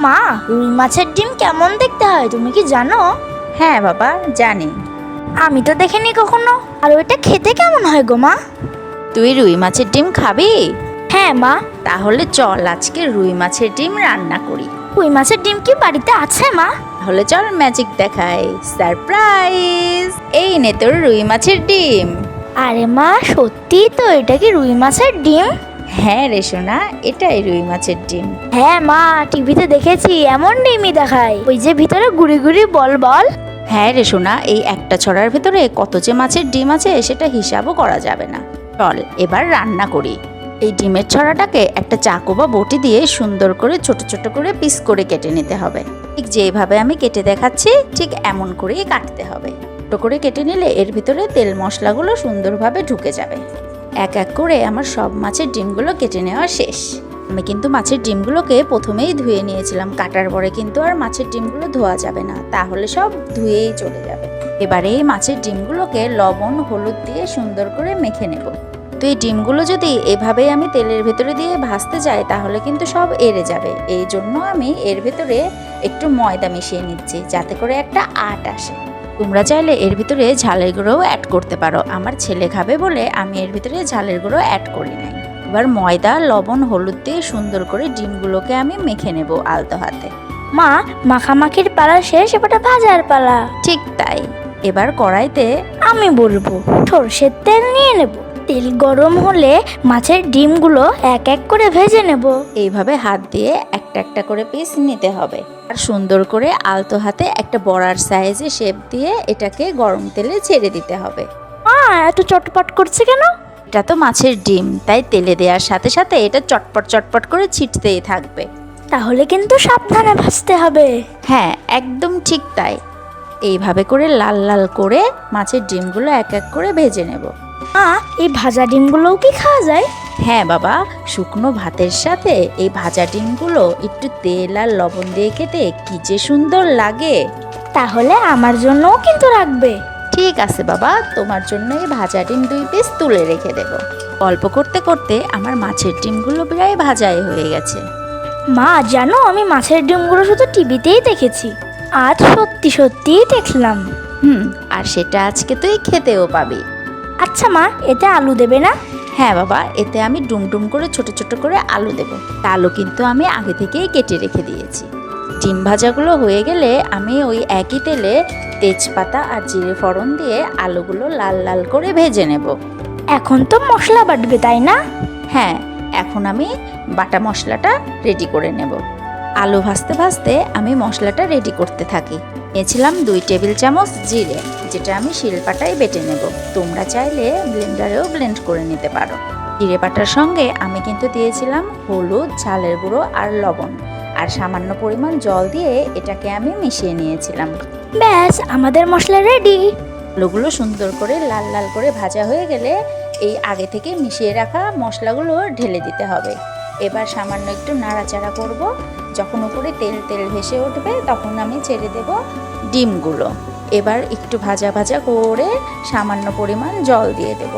মা রুই মাছের ডিম কেমন দেখতে হয় তুমি কি জানো? হ্যাঁ বাবা জানি। আমি তো দেখিনি কখনো। আর ওইটা খেতে কেমন হয় গো মা? তুই রুই মাছের ডিম খাবি? হ্যাঁ মা। তাহলে চল আজকে রুই মাছের ডিম রান্না করি। রুই মাছের ডিম কি বাড়িতে আছে মা? তাহলে চল ম্যাজিক দেখাই। সারপ্রাইজ! এই নে তোর রুই মাছের ডিম। আরে মা সত্যি তো এটা কি রুই মাছের ডিম? হ্যাঁ রে সোনা এটাই রুই মাছের ডিম। হ্যাঁ মা টিভিতে দেখেছি এমন ডিমই দেখায়। ওই যে ভিতরে গুড়ি গুড়ি বল বল। হ্যাঁ রে সোনা এই একটা ছড়ার ভেতরে কত যে মাছের ডিম আছে সেটা হিসাবও করা যাবে না। চল এবার রান্না করি। এই ডিমের ছড়াটাকে একটা চাকু বা বটি দিয়ে সুন্দর করে ছোট ছোট করে পিস করে কেটে নিতে হবে। ঠিক যেভাবে আমি কেটে দেখাচ্ছি ঠিক এমন করেই কাটতে হবে। ছোট করে কেটে নিলে এর ভিতরে তেল মশলাগুলো সুন্দরভাবে ঢুকে যাবে। এক এক করে আমার সব মাছের ডিমগুলো কেটে নেওয়া শেষ। আমি কিন্তু মাছের ডিমগুলোকে প্রথমেই ধুয়ে নিয়েছিলাম। কাটার পরে কিন্তু আর মাছের ডিমগুলো ধোয়া যাবে না। তাহলে সব ধুয়েই চলে যাবে। এবারে এই মাছের ডিমগুলোকে লবণ, হলুদ দিয়ে সুন্দর করে মেখে নেব। তো এই ডিমগুলো যদি এভাবেই আমি তেলের ভেতরে দিয়ে ভাজতে যাই, তাহলে কিন্তু সব এড়ে যাবে। এই জন্য আমি এর ভেতরে একটু ময়দা মিশিয়ে নিচ্ছি, যাতে করে একটা আট আসে। তোমরা চাইলে এর ভিতরে ঝালের গুঁড়োও অ্যাড করতে পারো। আমার ছেলে খাবে বলে আমি এর ভিতরে ঝালের গুঁড়ো অ্যাড করি নাই। এবার ময়দা লবণ হলুদ দিয়ে সুন্দর করে ডিমগুলোকে আমি মেখে নেব আলতো হাতে। মা মাখামাখির পালা শেষ এবারটা ভাজার পালা। ঠিক তাই। এবার কড়াইতে আমি বলব সর্ষের তেল নিয়ে নেব। তেল গরম হলে মাছের ডিমগুলো এক এক করে ভেজে নেব। এইভাবে হাত দিয়ে একটা একটা করে পিস নিতে হবে। আর সুন্দর করে আলতো হাতে একটা বড়ার সাইজে শেপ দিয়ে এটাকে গরম তেলে ছেড়ে দিতে হবে। এত চটপট করছে কেন? এটা তো মাছের ডিম তাই তেলে দেওয়ার সাথে সাথে এটা চটপট চটপট করে ছিটতেই থাকবে। তাহলে কিন্তু সাবধানে ভাজতে হবে। হ্যাঁ একদম ঠিক তাই। এইভাবে করে লাল লাল করে মাছের ডিমগুলো এক এক করে ভেজে নেব। মা এই ভাজা ডিমগুলোও কি খাওয়া যায়? হ্যাঁ বাবা শুকনো ভাতের সাথে এই ভাজা ডিমগুলো একটু তেল আর লবণ দিয়ে খেতে কি যে সুন্দর লাগে। তাহলে আমার জন্যও কিন্তু রাখবে। ঠিক আছে বাবা তোমার জন্য এই ভাজা ডিম দুই পিস তুলে রেখে দেব। গল্প করতে করতে আমার মাছের ডিমগুলো প্রায় ভাজাই হয়ে গেছে। মা জানো আমি মাছের ডিমগুলো শুধু টিভিতেই দেখেছি। আজ সত্যি সত্যিই দেখলাম। হুম আর সেটা আজকে তুই খেতেও পাবি। আচ্ছা মা এতে আলু দেবে না? হ্যাঁ বাবা এতে আমি ডুমডুম করে ছোট ছোট করে আলু দেব। তা আলু কিন্তু আমি আগে থেকেই কেটে রেখে দিয়েছি। ডিম ভাজাগুলো হয়ে গেলে আমি ওই একই তেলে তেজপাতা আর জিরে ফোড়ন দিয়ে আলুগুলো লাল লাল করে ভেজে নেব। এখন তো মশলা বাটবে তাই না? হ্যাঁ এখন আমি বাটা মশলাটা রেডি করে নেব। আলু ভাজতে ভাজতে আমি মশলাটা রেডি করতে থাকি। নিয়েছিলাম দুই টেবিল চামচ জিরে, যেটা আমি শিলপাটায় বেটে নেব। তোমরা চাইলে ব্লেন্ডারেও ব্লেন্ড করে নিতে পারো। জিরে বাটার সঙ্গে আমি কিন্তু দিয়েছিলাম হলুদ ঝালের গুঁড়ো আর লবণ। আর সামান্য পরিমাণ জল দিয়ে এটাকে আমি মিশিয়ে নিয়েছিলাম। ব্যাস, আমাদের মশলা রেডি আলুগুলো সুন্দর করে লাল লাল করে ভাজা হয়ে গেলে এই আগে থেকে মিশিয়ে রাখা মশলাগুলো ঢেলে দিতে হবে। এবার সামান্য একটু নাড়াচাড়া করব। যখন উপরে তেল তেল ভেসে উঠবে, তখন আমি ছেড়ে দেব ডিমগুলো। এবার একটু ভাজা ভাজা করে সামান্য পরিমাণ জল দিয়ে দেব।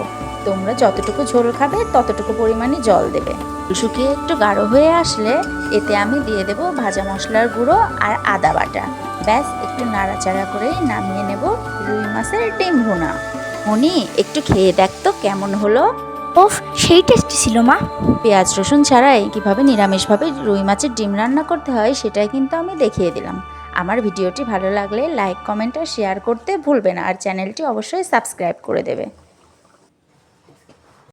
তোমরা যতটুকু ঝোল খাবে, ততটুকু পরিমাণে জল দেবে। শুকিয়ে একটু গাঢ় হয়ে আসলে এতে আমি দিয়ে দেব ভাজা মশলার গুঁড়ো আর আদা বাটা। ব্যাস, একটু নাড়াচাড়া করে নামিয়ে নেব রুই মাছের ডিম ভুনা। মনি একটু খেয়ে দেখ তো কেমন হলো। ওফ, সেই টেস্টি ছিল, মা। পেঁয়াজ রসুন ছাড়াই কীভাবে নিরামিষভাবে রুই মাছের ডিম রান্না করতে হয় সেটাই কিন্তু আমি দেখিয়ে দিলাম। আমার ভিডিওটি ভালো লাগলে লাইক, কমেন্ট আর শেয়ার করতে ভুলবে না। আর চ্যানেলটি অবশ্যই সাবস্ক্রাইব করে দেবে।